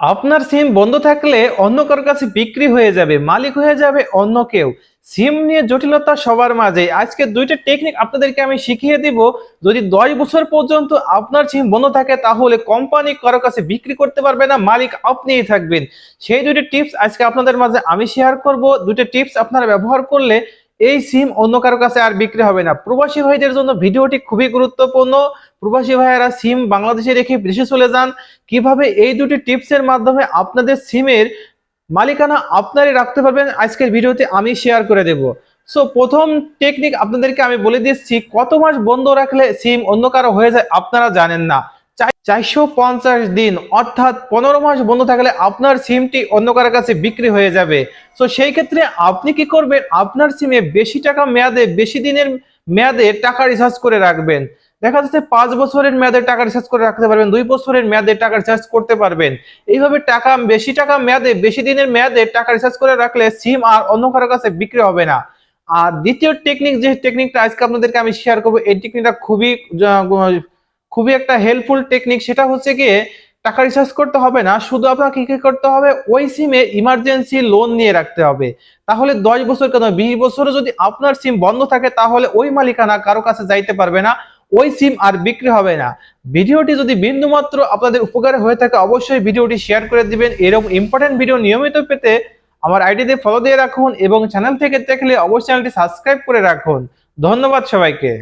আপনার সিম বন্ধ থাকলে অন্য কারোর কাছে বিক্রি হয়ে যাবে, মালিক হয়ে যাবে অন্য কেউ। সিম নিয়ে জটিলতা সবার মাঝে। আজকে দুইটা টেকনিক আপনাদেরকে আমি শিখিয়ে দিব। যদি দশ বছর পর্যন্ত আপনার সিম বন্ধ থাকে, তাহলে কোম্পানি কারও কাছে বিক্রি করতে পারবে না, মালিক আপনিই থাকবেন। সেই দুইটা টিপস আজকে আপনাদের মাঝে আমি শেয়ার করব। দুইটা টিপস আপনারা ব্যবহার করলে এই সিম অন্য কারও কাছে আর বিক্রি হবে না। প্রবাসী ভাইদের জন্য ভিডিওটি খুবই গুরুত্বপূর্ণ। প্রবাসী ভাইয়েরা সিম বাংলাদেশে রেখে বিদেশে চলে যান। কীভাবে এই দুটি টিপসের মাধ্যমে আপনাদের সিমের মালিকানা আপনারই রাখতে পারবেন, আজকের ভিডিওতে আমি শেয়ার করে দেব। সো প্রথম টেকনিক আপনাদেরকে আমি বলে দিচ্ছি, কত মাস বন্ধ রাখলে সিম অন্য কারও হয়ে যায় আপনারা জানেন না। চারশো পঞ্চাশ দিন, অর্থাৎ পনেরো মাস বন্ধ থাকলে আপনার সিমটি অন্য কারোর কাছে বিক্রি হয়ে যাবে। তো সেই ক্ষেত্রে আপনি কি করবেন? আপনার সিমে বেশি টাকা মেয়াদে, বেশি দিনের মেয়াদে টাকা রিচার্জ করে রাখবেন। দেখা যাচ্ছে পাঁচ বছরের মেয়াদে টাকা রিচার্জ করে রাখতে পারবেন, দুই বছরের মেয়াদে টাকা রিচার্জ করতে পারবেন। এইভাবে টাকা, বেশি টাকা মেয়াদে, বেশি দিনের মেয়াদে টাকা রিচার্জ করে রাখলে সিম আর অন্য কারও কাছে বিক্রি হবে না। আর দ্বিতীয় টেকনিক যে টেকনিকটা আজকে আপনাদেরকে আমি শেয়ার করব, এই টেকনিকটা খুবই খুবই একটা হেল্পফুল টেকনিক সেটা হচ্ছে গিয়ে টাকা রিচার্জ করতে হবে না, শুধু আপনাকে কি করতে হবে? ওই সিমে ইমার্জেন্সি লোন নিয়ে রাখতে হবে। তাহলে দশ বছর কেন? বিশ বছরও যদি আপনার সিম বন্ধ থাকে, তাহলে ওই মালিকানা কারও কাছে যাইতে পারবে না, ওই সিম আর বিক্রি হবে না। ভিডিওটি যদি বিন্দুমাত্র আপনাদের উপকারে হয়ে থাকে, অবশ্যই ভিডিওটি শেয়ার করে দিবেন। এরকম ইম্পর্টেন্ট ভিডিও নিয়মিত পেতে আমার আইডিতে ফলো দিয়ে রাখুন এবং চ্যানেল থেকে দেখলে অবশ্যই চ্যানেলটি সাবস্ক্রাইব করে রাখুন। ধন্যবাদ সবাইকে।